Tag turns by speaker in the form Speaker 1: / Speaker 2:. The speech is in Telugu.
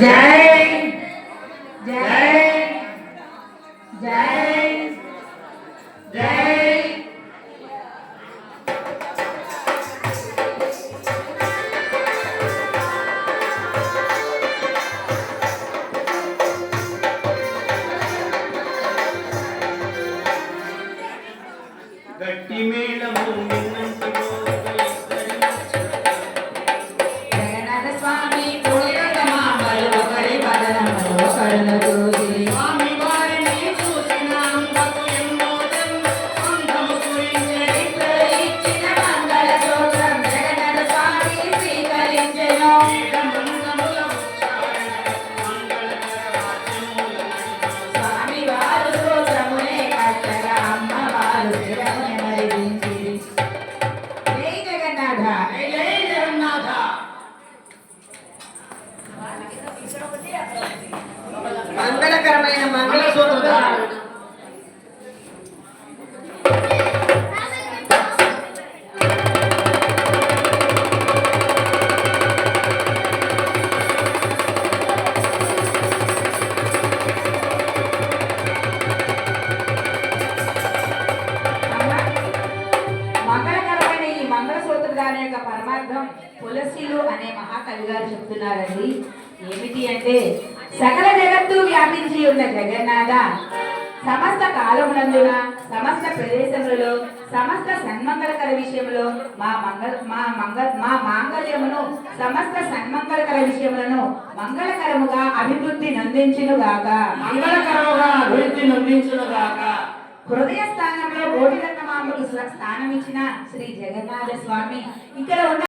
Speaker 1: జై జై జై జై
Speaker 2: గట్టి మేళము
Speaker 1: నిన్న మంగళసూత్ర యొక్క పరమార్థం తులసిలు అనే మహాకవి గారు చెప్తున్నారండి. ఏమిటి అంటే సకల జగత్తు వ్యాపించి ఉన్న జగన్నాథ సమస్త కాలమునందున సమస్త ప్రదేశములలో సమస్త సన్మంగళకర విషయంలో మా మంగళ మా మంగళ మా మాంగళ్యమును సమస్త సన్మంగళకర విషయములను మంగళకరముగా అభివృద్ధి నందించును గాక
Speaker 2: మంగళకరముగా అభివృద్ధి
Speaker 1: హృదయ స్థానంలో కోటి రత్నమాంబకు స్థానం ఇచ్చిన శ్రీ జగన్నాథ స్వామి. ఇక్కడ ఉన్న